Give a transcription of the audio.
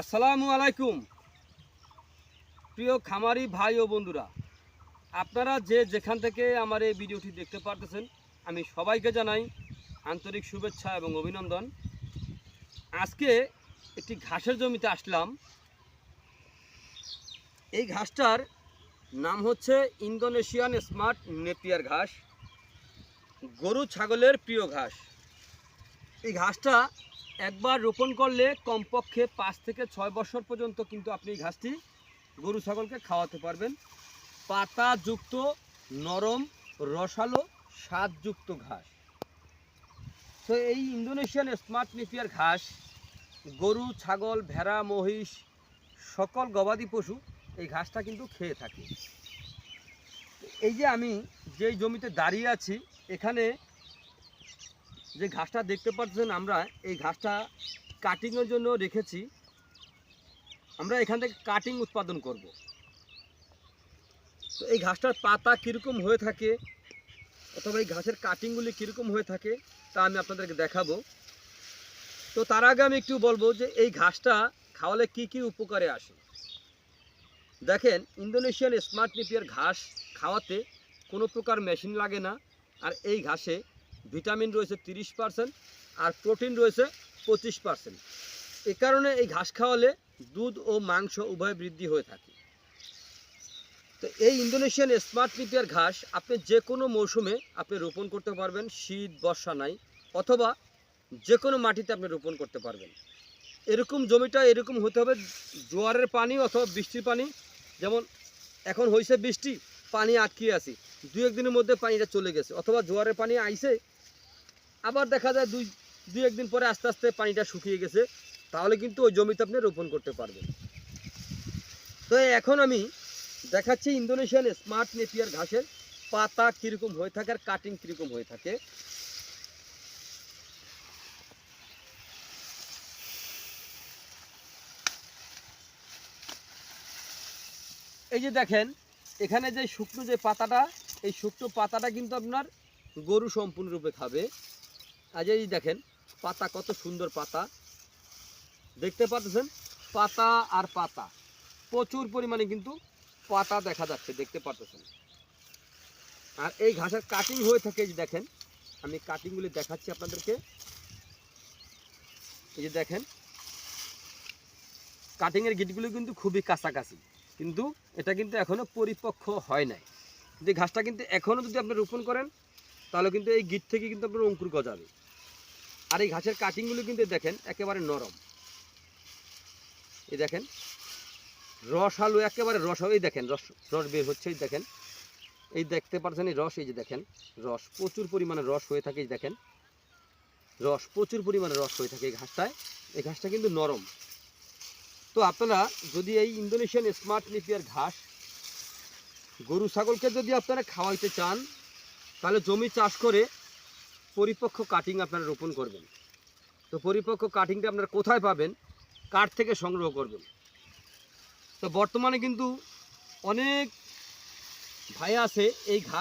আসসালামু আলাইকুম। প্রিয় খামারি ভাই ও বন্ধুরা, আপনারা যে যেখান থেকে আমার এই ভিডিওটি দেখতে পারতেছেন, আমি সবাইকে জানাই আন্তরিক শুভেচ্ছা এবং অভিনন্দন। আজকে একটি ঘাসের জমিতে আসলাম। এই ঘাসটার নাম হচ্ছে ইন্দোনেশিয়ান স্মার্ট নেপিয়ার ঘাস, গরু, ছাগলের প্রিয় ঘাস। এই ঘাসটা একবার রোপণ করলে কমপক্ষে পাঁচ থেকে ছয় বছর পর্যন্ত কিন্তু আপনি এই ঘাসটি গরু ছাগলকে খাওয়াতে পারবেন। পাতাযুক্ত, নরম, রসালো, স্বাদযুক্ত ঘাস। তো এই ইন্দোনেশিয়ান স্মার্ট নিপিয়ার ঘাস, গরু, ছাগল, ভেড়া, মহিষ, সকল গবাদি পশু এই ঘাসটা কিন্তু খেয়ে থাকে। এই যে আমি যেই জমিতে দাঁড়িয়ে আছি, এখানে যে ঘাসটা দেখতে পাচ্ছেন আমরা, এই ঘাসটা কাটিংয়ের জন্য রেখেছি। আমরা এখান থেকে কাটিং উৎপাদন করব। তো এই ঘাসটার পাতা কীরকম হয়ে থাকে, অথবা এই ঘাসের কাটিংগুলি কীরকম হয়ে থাকে, তা আমি আপনাদেরকে দেখাবো। তো তার আগে আমি একটু বলব যে এই ঘাসটা খাওয়ালে কি কি উপকারে আসে। দেখেন, ইন্দোনেশিয়ান স্মার্ট নিপিয়ার ঘাস খাওয়াতে কোনো প্রকার মেশিন লাগে না, আর এই ঘাসে ভিটামিন রয়েছে তিরিশ পার্সেন্ট আর প্রোটিন রয়েছে পঁচিশ পার্সেন্ট। এ কারণে এই ঘাস খাওয়ালে দুধ ও মাংস উভয় বৃদ্ধি হয়ে থাকে। তো এই ইন্দোনেশিয়ান স্মার্ট নিপিয়ার ঘাস আপনি যে কোনো মৌসুমে আপনি রোপণ করতে পারবেন, শীত, বর্ষা নাই, অথবা যে কোনো মাটিতে আপনি রোপণ করতে পারবেন। এরকম জমিটা এরকম হতে হবে, জোয়ারের পানি অথবা বৃষ্টির পানি, যেমন এখন হয়েছে বৃষ্টি, পানি আটকিয়ে আছে। দু একদিনের মধ্যে পানিটা চলে গেছে, অথবা জোয়ারের পানি আইসে আবার দেখা যায় দুই দুই একদিন পরে আস্তে আস্তে পানিটা শুকিয়ে গেছে, তাহলে কিন্তু ওই জমিতে আপনি রোপণ করতে পারবেন। তো এখন আমি দেখাচ্ছি ইন্দোনেশিয়ান স্মার্ট নেপিয়ার ঘাসের পাতা কীরকম হয়ে থাকে আর কাটিং কীরকম হয়ে থাকে। এই যে দেখেন, এখানে যে শুকনো যে পাতাটা এই শুকনো পাতাটা কিন্তু আপনার গরু সম্পূর্ণরূপে খাবে। আজ এই দেখেন, পাতা কত সুন্দর পাতা। দেখতে পাচ্ছেন? পাতা আর পাতা। প্রচুর পরিমাণে কিন্তু পাতা দেখা যাচ্ছে, দেখতে পাচ্ছেন? আর এই ঘাসের কাটিং হয়ে থাকে, এই দেখেন, আমি কাটিংগুলি দেখাচ্ছি আপনাদেরকে। এই যে দেখেন কাটিংয়ের গিটগুলো কিন্তু খুবই কাছাকাছি। কিন্তু এটা কিন্তু এখনও পরিপক্ক হয় নাই। যে ঘাসটা কিন্তু এখনও যদি আপনি রোপণ করেন, তাহলে কিন্তু এই গিট থেকে কিন্তু আপনার অঙ্কুর গজাবে। আর এই ঘাসের কাটিংগুলো কিন্তু দেখেন একেবারে নরম। এই দেখেন রস আলু একেবারে রস, এই দেখেন, রস রস বের হচ্ছে, এই দেখেন। এই দেখতে পাচ্ছেন এই রস, এই যে দেখেন, রস প্রচুর পরিমাণে রস হয়ে থাকে, এই দেখেন। রস প্রচুর পরিমাণে রস হয়ে থাকে এই ঘাসটায়। এই ঘাসটা কিন্তু নরম। তো আপনারা যদি এই ইন্দোনেশিয়ান স্মার্ট নিপিয়ার ঘাস গরু, ছাগলকে যদি আপনারা খাওয়াইতে চান, তাহলে জমি চাষ করে পরিপক্ক কাটিং আপনারা রোপণ করবেন। তো পরিপক্ক কাটিংটা আপনারা কোথায় পাবেন? কাঠ থেকে সংগ্রহ করবেন। তো বর্তমানে কিন্তু অনেক ভাই আছে এই ঘাস